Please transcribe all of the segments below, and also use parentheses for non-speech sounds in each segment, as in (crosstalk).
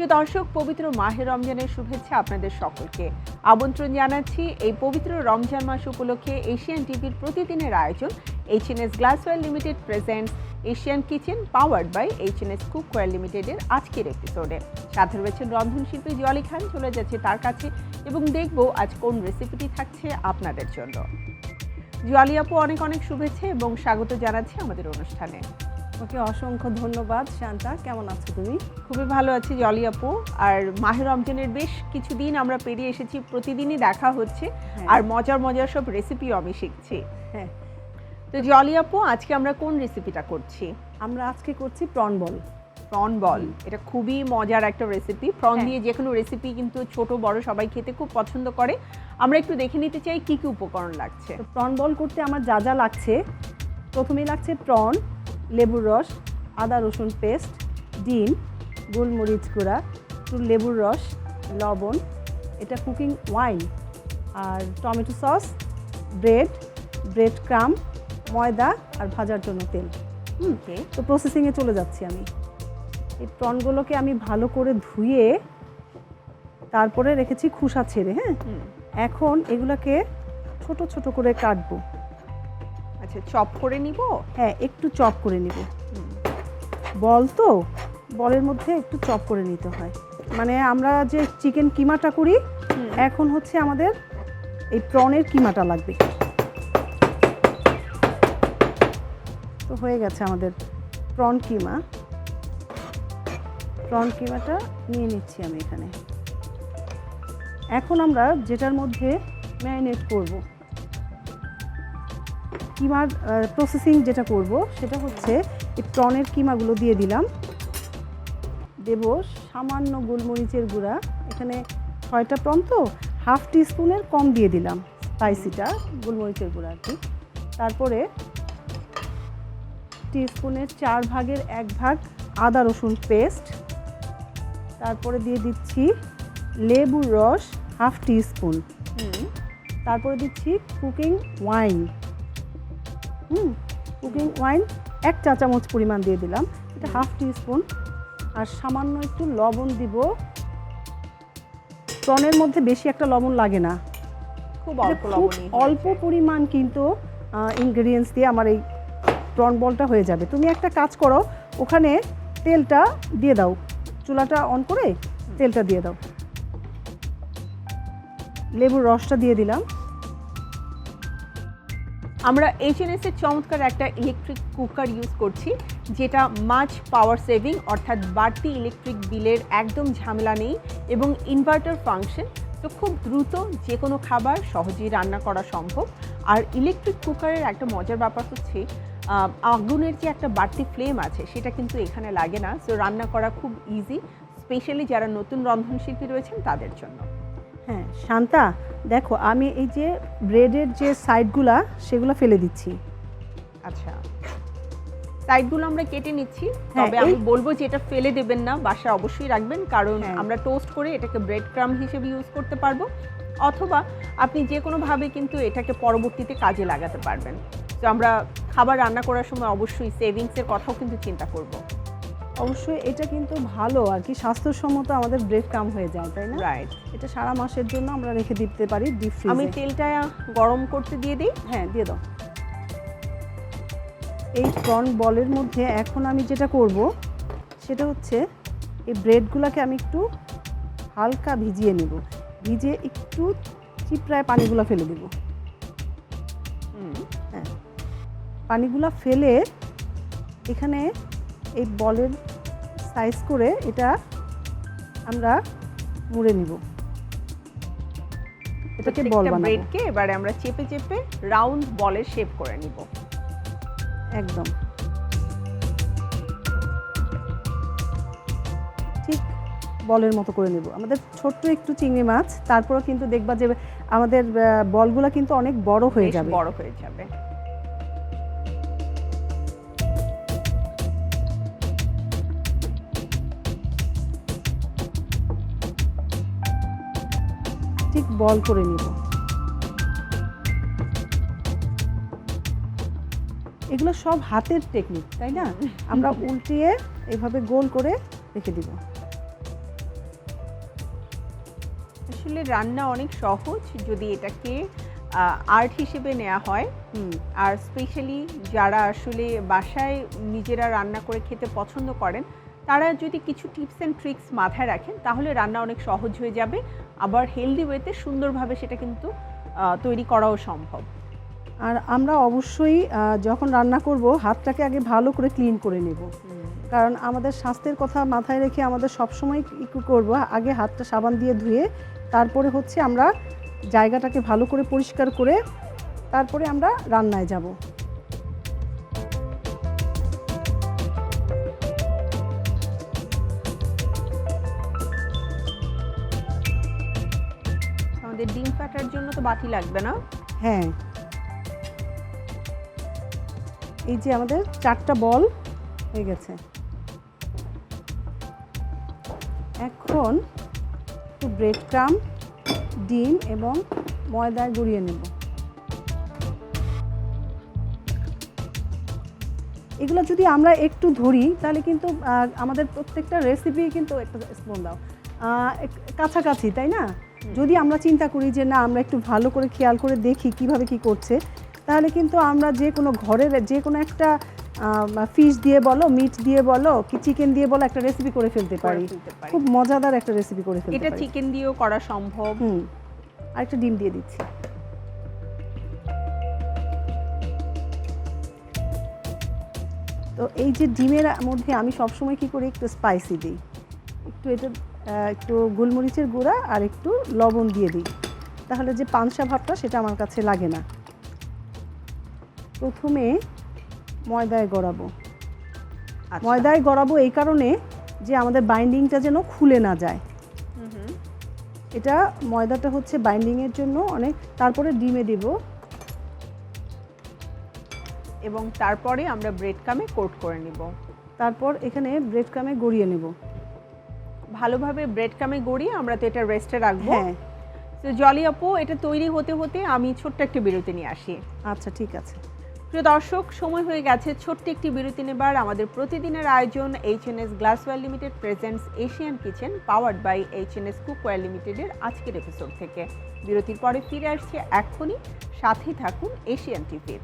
প্রিয় দর্শক, পবিত্র মাহে রমজানের শুভেচ্ছা আপনাদের সকলকে। আমন্ত্রণ জানাচ্ছি এই পবিত্র রমজান মাস উপলক্ষে এশিয়ান টিভির প্রতিদিনের আয়োজন H N S glassware limited presents Asian kitchen powered by H N S cookware লিমিটেডের আজকের এপিসোডে সাথে রয়েছেন রন্ধনশিল্পী জলি খান, চলে যাচ্ছে তার কাছে এবং দেখব আজ কোন রেসিপিটি থাকছে আপনাদের জন্য। জলি আপু, অনেক অনেক শুভেচ্ছা এবং স্বাগত জানাচ্ছি আমাদের অনুষ্ঠানে। ওকে অসংখ্য ধন্যবাদ শান্তা। কেমন আছো তুমি? খুবই ভালো আছি জলি আপু। আর মাহের রমজানের বেশ কিছুদিন আমরা পেরিয়ে এসেছি প্রতিদিনই দেখা হচ্ছে। হ্যাঁ। আর মজার মজার সব রেসিপিও আমি শিখছি। হ্যাঁ। তো জলি আপু আজকে আমরা কোন রেসিপিটা করছি? আমরা আজকে করছি প্রন বল প্রন বল এটা খুবই মজার একটা রেসিপি প্রন হ্যাঁ। দিয়ে যে কোনো রেসিপি কিন্তু ছোট বড় সবাই খেতে খুব পছন্দ করে। আমরা একটু দেখে নিতে চাই কি কি উপকরণ লাগছে। প্রন বল করতে আমার যা যা লাগছে প্রথমেই লাগছে প্রন লেবুর রস আদা রসুন পেস্ট ডিম গোলমরিচ গুঁড়া একটু লেবুর রস লবণ এটা কুকিং ওয়াইন। আর tomato sauce bread bread crumb ময়দা আর ভাজার জন্য তেল। তো প্রসেসিংয়ে চলে যাচ্ছি আমি। এই প্রনগুলোকে আমি ভালো করে ধুয়ে তারপরে রেখেছি খুসা ছেড়ে হ্যাঁ? এখন এগুলাকে ছোট ছোট করে কাটবো। আচ্ছা চপ করে নিব? হ্যাঁ একটু চপ করে নিব। বল তো বলের মধ্যে একটু চপ করে নিতে হয়। মানে আমরা যে চিকেন কিমাটা করি এখন হচ্ছে আমাদের এই প্রনের কিমাটা লাগবে। তো হয়ে গেছে আমাদের প্রন কিমা। প্রন কিমাটা নিয়ে নিচ্ছি আমি এখানে। এখন আমরা যেটার মধ্যে ম্যারিনেট করব। কিমার প্রসেসিং যেটা করব সেটা হচ্ছে এই প্রনের কিমাগুলো দিয়ে দিলাম। দেব সামান্য গোলমরিচের গুঁড়া। এখানে ছয়টা প্রন তো হাফ টিস্পুনের কম দিয়ে দিলাম স্পাইসিটা গোলমরিচের গুঁড়া আর কি। তারপরে টিস্পুনের চার ভাগের এক ভাগ আদা রসুন পেস্ট। তারপরে দিয়ে দিচ্ছি লেবুর রস হাফ টিস্পুন। তারপরে দিচ্ছি কুকিং ওয়াইন। হুম কুকিং ওয়াইন এক চা চামচ পরিমাণ দিয়ে দিলাম। এটা হাফ টিস্পুন। আর সামান্য একটু লবণ দিব। প্রনের মধ্যে বেশি একটা লবণ লাগে না। খুব অল্প খুব অল্প পরিমাণ কিন্তু ইনগ্রেডিয়েন্টস দিয়ে আমার এই প্রন বলটা হয়ে যাবে। তুমি একটা কাজ করো ওখানে তেলটা দিয়ে দাও। চুলাটা অন করে তেলটা দিয়ে দাও। লেবুর রসটা দিয়ে দিলাম। আমরা এইচএনএস এর চমৎকার একটা ইলেকট্রিক কুকার ইউজ করছি, যেটা মাছ পাওয়ার সেভিং অর্থাৎ বাড়তি ইলেকট্রিক বিলের একদম ঝামেলা নেই এবং ইনভার্টার ফাংশন তো খুব দ্রুত যে কোনো খাবার সহজেই রান্না করা সম্ভব। আর ইলেকট্রিক কুকারের একটা মজার ব্যাপার হচ্ছে আগুনের যে একটা বাড়তি ফ্লেম আছে, সেটা কিন্তু এখানে লাগে না। সো রান্না করা খুব ইজি স্পেশালি যারা নতুন রন্ধনশিল্পী রয়েছেন তাদের জন্য। হ্যাঁ শান্তা দেখো আমি এই যে ব্রেডের যে সাইডগুলা সেগুলো ফেলে দিচ্ছি। আচ্ছা। সাইডগুলো আমরা কেটে নিচ্ছি হ্যাঁ, তবে আমি বলব যে এটা ফেলে দেবেন না বাসায় অবশ্যই রাখবেন কারণ হ্যাঁ। আমরা টোস্ট করে এটাকে ব্রেড ক্রাম হিসেবে ইউজ করতে পারব অথবা আপনি যে কোনোভাবে কিন্তু এটাকে পরবর্তীতে কাজে লাগাতে পারবেন। তো আমরা খাবার রান্না করার সময় অবশ্যই সেভিংসের কথাও কিন্তু চিন্তা করব। অবশ্যই এটা কিন্তু ভালো আর কি স্বাস্থ্যসম্মত আমাদের ব্রেড কাম হয়ে যায় তাই না? রাইট এটা সারা মাসের জন্য আমরা রেখে দিতে পারি ডিপ আমি তেলটা গরম করতে দিয়ে দিই? হ্যাঁ দিয়ে দাও। এই প্রন বলের মধ্যে এখন আমি যেটা করব সেটা হচ্ছে এই ব্রেডগুলোকে আমি একটু হালকা ভিজিয়ে নেব। ভিজিয়ে একটু চিপড়ায় পানিগুলো ফেলে দেব। হুম, হ্যাঁ। পানিগুলো ফেলে এখানে এই বলের সাইজ করে এটা আমরা মুড়ে নিব। এটাকে বল বানাবো। ব্রেডকে এবারে আমরা চেপে চেপে রাউন্ড বলের শেপ করে নিব। একদম। ঠিক বলের মতো করে নেব। আমাদের ছোট্ট একটু চিংড়ি মাছ তারপরও কিন্তু দেখবা যে আমাদের বলগুলা কিন্তু অনেক বড় হয়ে যাবে। বড় হয়ে যাবে। ঠিক বল করে নিব। এগুলো সব হাতের টেকনিক তাই না? আমরা (laughs) উল্টিয়ে এভাবে গোল করে রেখে দিব। আসলে রান্না অনেক সহজ যদি এটাকে আর্ট হিসেবে নেওয়া হয়। হুম। আর স্পেশালি যারা আসলে বাসায় নিজেরা রান্না করে খেতে পছন্দ করেন তারা যদি কিছু টিপস অ্যান্ড ট্রিক্স মাথায় রাখেন তাহলে রান্না অনেক সহজ হয়ে যাবে। আবার হেলদি ওয়েতে সুন্দরভাবে সেটা কিন্তু তৈরি করাও সম্ভব। আর আমরা অবশ্যই যখন রান্না করব হাতটাকে আগে ভালো করে ক্লিন করে নেব। কারণ আমাদের স্বাস্থ্যের কথা মাথায় রেখে আমাদের সবসময় করব। আগে হাতটা সাবান দিয়ে ধুয়ে তারপরে হচ্ছে আমরা জায়গাটাকে ভালো করে পরিষ্কার করে তারপরে আমরা রান্নায় যাব। বাটি লাগবে না? হ্যাঁ। এই যে আমাদের চারটা বল হয়ে গেছে। এখন একটু ব্রেড ক্রাম, ডিম এবং ময়দায় গড়িয়ে নেব। এগুলো যদি আমরা একটু ধরি, তাহলে কিন্তু আমাদের প্রত্যেকটা রেসিপি কিন্তু একটা স্পুন দাও। কাছাকাছি, তাই না? যদি আমরা চিন্তা করি যে না আমরা একটু ভালো করে খেয়াল করে দেখি কীভাবে কি করছে তাহলে কিন্তু আমরা যে কোনো ঘরের যে কোনো একটা ফিশ দিয়ে বলো মিট দিয়ে বলো কি চিকেন দিয়ে বলো একটা রেসিপি করে ফেলতে পারি। খুব মজাদার একটা রেসিপি করে ফেলতে এটা চিকেন দিয়েও করা সম্ভব। হুম। আরেকটা ডিম দিয়ে দিচ্ছি। তো এই যে ডিমের মধ্যে আমি সবসময় কি করি একটু স্পাইসি দিই। একটু এটা একটু গোলমরিচের গুঁড়া আর একটু লবণ দিয়ে দিই। তাহলে যে পানসা ভাবটা সেটা আমার কাছে লাগে না। প্রথমে ময়দায় গড়াবো। আচ্ছা। ময়দায় গড়াবো এই কারণে যে আমাদের বাইন্ডিংটা যেন খুলে না যায়। হুম হুম। এটা ময়দাটা হচ্ছে বাইন্ডিংয়ের জন্য অনেক তারপরে ডিমে দেব। এবং তারপরে আমরা ব্রেড কামে কোট করে নিব। তারপর এখানে ব্রেড ক্রামে গড়িয়ে নেব। ভালোভাবে ব্রেড কামে গড়িয়ে আমরা তো এটা রেস্টে রাখব। হ্যাঁ। তো জলি আপু এটা তৈরি হতে হতে আমি ছোট্ট একটা বিরতি নিয়ে আসি। আচ্ছা ঠিক আছে। প্রিয় দর্শক সময় হয়ে গেছে ছোট্ট একটি বিরতি নেবার। আমাদের প্রতিদিনের আয়োজন H N S glassware limited presents Asian kitchen powered by H N S cookware লিমিটেডের আজকের এপিসোড থেকে। বিরতির পরে ফিরে আসছে এখনই সাথেই থাকুন এশিয়ান টিভির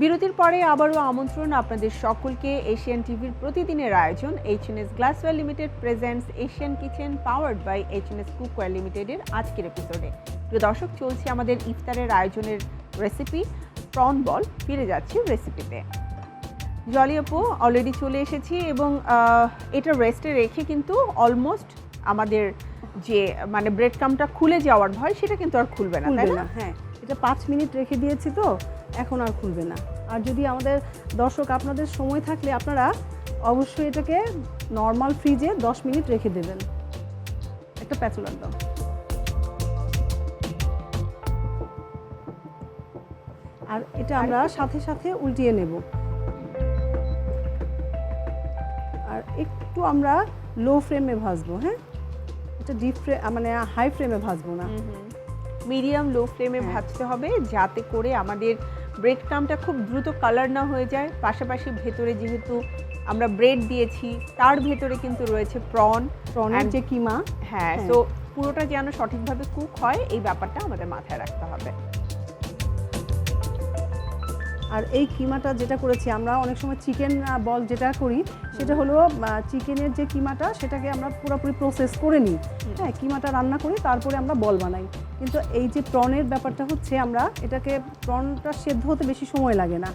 বিরতির পরে আবারও আমন্ত্রণ আপনাদের সকলকে এশিয়ান টিভির প্রতিদিনের আয়োজন H N S glassware limited presents Asian kitchen powered by H N S cookware লিমিটেডের আজকের এপিসোডে প্রিয় দর্শক চলছে আমাদের ইফতারের আয়োজনের রেসিপি প্রন বল ফিরে যাচ্ছি রেসিপিতে জলি আপু অলরেডি চলে এসেছি এবং এটা রেস্টে রেখে কিন্তু অলমোস্ট আমাদের যে মানে ব্রেড কামটা খুলে যাওয়ার ভয় সেটা কিন্তু আর খুলবে না তাই না হ্যাঁ। এটা পাঁচ মিনিট রেখে দিয়েছি তো এখন আর খুলবে না। আর যদি আমাদের দর্শক আপনাদের সময় থাকলে আপনারা অবশ্যই এটাকে নর্মাল ফ্রিজে দশ মিনিট রেখে দেবেন। একটা প্যাচুলার দাও। আর এটা আমরা সাথে সাথে উল্টিয়ে নেব। আর একটু আমরা লো ফ্লেমে ভাজবো হ্যাঁ? এটা ডিপ ফ্লেম মানে হাই ফ্লেমে ভাজবো না। মিডিয়াম লো ফ্লেমে। ভাজতে হবে যাতে করে আমাদের ব্রেড ক্রামটা খুব দ্রুত কালার না হয়ে যায়। পাশাপাশি ভেতরে যেহেতু আমরা ব্রেড দিয়েছি তার ভেতরে কিন্তু রয়েছে প্রন প্রনের যে কিমা। হ্যাঁ হ্যাঁ। তো পুরোটা যেন সঠিকভাবে কুক হয় এই ব্যাপারটা আমাদের মাথায় রাখতে হবে। আর এই কিমাটা যেটা করেছি আমরা অনেক সময় চিকেন বল যেটা করি সেটা হলো চিকেনের যে কিমাটা সেটাকে আমরা পুরোপুরি প্রসেস করে নিই। হ্যাঁ কিমাটা রান্না করি তারপরে আমরা বল বানাই। কিন্তু এই যে প্রনের ব্যাপারটা হচ্ছে আমরা এটাকে প্রনটা সেদ্ধ হতে বেশি সময় লাগে না।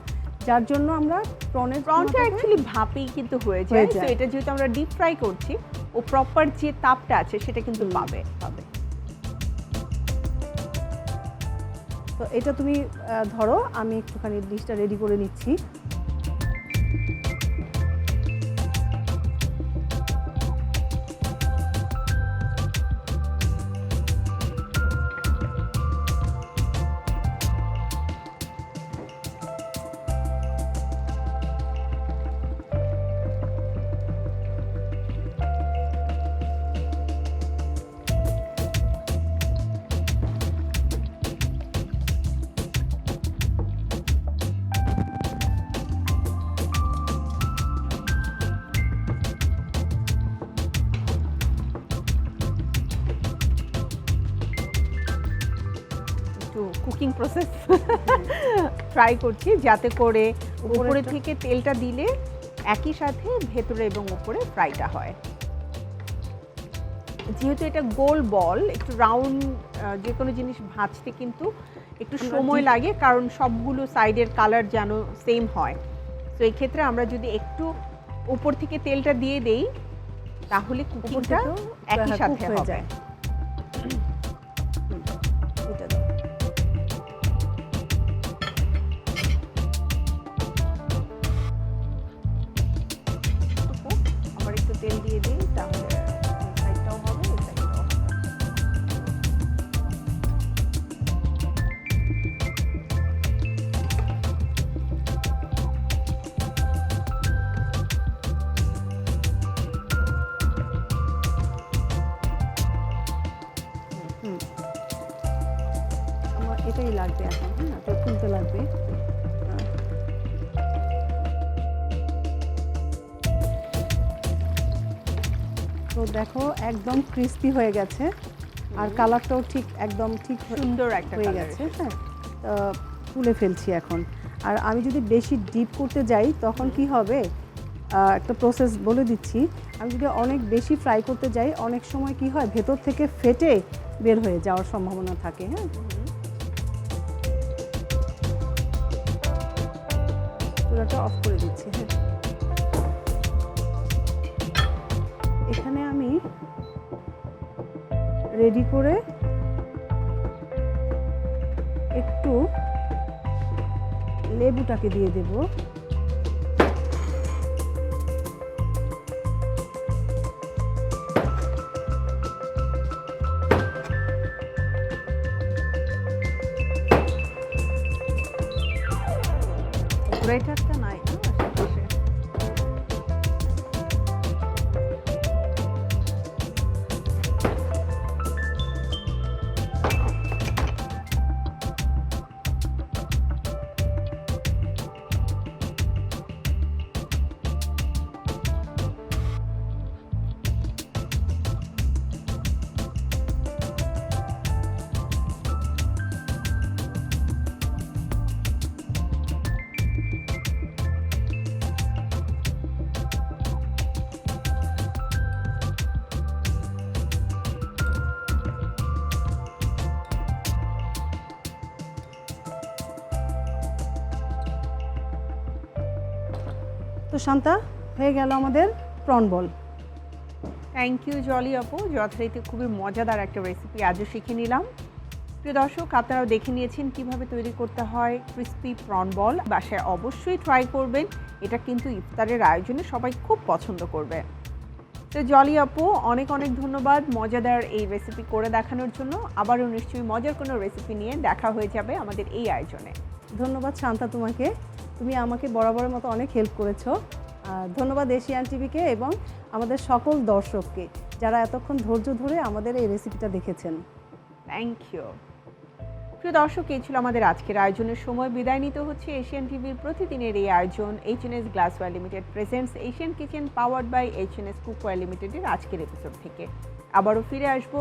যার জন্য আমরা প্রনের প্রনটা অ্যাকচুয়ালি ভাপেই কিন্তু হয়ে যায়। তো এটা যেহেতু আমরা ডিপ ফ্রাই করছি ও প্রপার যে তাপটা আছে সেটা কিন্তু। পাবে। পাবে। তো এটা তুমি ধরো আমি একটুখানি ডিশটা রেডি করে নিচ্ছি। কুকিং প্রসেস ট্রাই করছি যাতে করে উপরে থেকে তেলটা দিলে একই সাথে ভেতরে এবং উপরে ফ্রাইটা হয়। যেহেতু এটা গোল বল একটু রাউন্ড যে কোনো জিনিস ভাজতে কিন্তু একটু সময় লাগে কারণ সবগুলো সাইডের কালার যেন সেম হয়। তো এই ক্ষেত্রে আমরা যদি একটু উপর থেকে তেলটা দিয়ে দেই তাহলে কুকিংটা একই সাথে হয়ে যায়। এটাই লাগবে এখন হ্যাঁ তো তুলতে লাগবে। তো দেখো একদম ক্রিস্পি হয়ে গেছে আর কালারটাও ঠিক একদম ঠিক সুন্দর একটা হয়ে গেছে হ্যাঁ তুলে ফেলছি এখন। আর আমি যদি বেশি ডিপ করতে যাই তখন কি হবে? একটা প্রসেস বলে দিচ্ছি। আমি যদি অনেক বেশি ফ্রাই করতে যাই অনেক সময় কি হয় ভেতর থেকে ফেটে বের হয়ে যাওয়ার সম্ভাবনা থাকে হ্যাঁ। চুলাটা অফ করে দিচ্ছি হ্যাঁ। এখানে আমি রেডি করে একটু লেবুটাকে দিয়ে দেব। তো শান্তা হয়ে গেল আমাদের prawn ball. Thank you Jolly আপু। যথারীতি খুবই মজাদার একটা রেসিপি আজও শিখে নিলাম। প্রিয় দর্শক আপনারাও দেখে নিয়েছেন কীভাবে তৈরি করতে হয় ক্রিস্পি প্রন বল বাসায় অবশ্যই ট্রাই করবেন। এটা কিন্তু ইফতারের আয়োজনে সবাই খুব পছন্দ করবে। তো জলি আপু অনেক অনেক ধন্যবাদ মজাদার এই রেসিপি করে দেখানোর জন্য। আবারও নিশ্চয়ই মজার কোনো রেসিপি নিয়ে দেখা হয়ে যাবে আমাদের এই আয়োজনে। ধন্যবাদ শান্তা তোমাকে। তুমি আমাকে বরাবরের মতো অনেক হেল্প করেছ। ধন্যবাদ এশিয়ান টিভিকে এবং আমাদের সকল দর্শককে যারা এতক্ষণ ধৈর্য ধরে আমাদের এই রেসিপিটা দেখেছেন। থ্যাংক ইউ প্রিয় দর্শক, এই ছিল আমাদের আজকের আয়োজনের সময়। বিদায় নিতে হচ্ছে এশিয়ান টিভির প্রতিদিনের এই আয়োজন H N S glassware limited presents Asian kitchen powered by H N S cookware লিমিটেডের আজকের এপিসোড থেকে। আবারও ফিরে আসব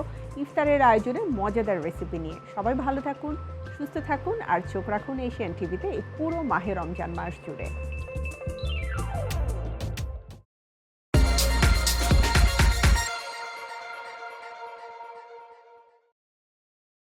ইফতারের আয়োজনে মজাদার রেসিপি নিয়ে। সবাই ভালো থাকুন, সুস্থ থাকুন আর চোখ রাখুন এশিয়ান টিভিতে এই পুরো মাহে রমজান মাস জুড়ে।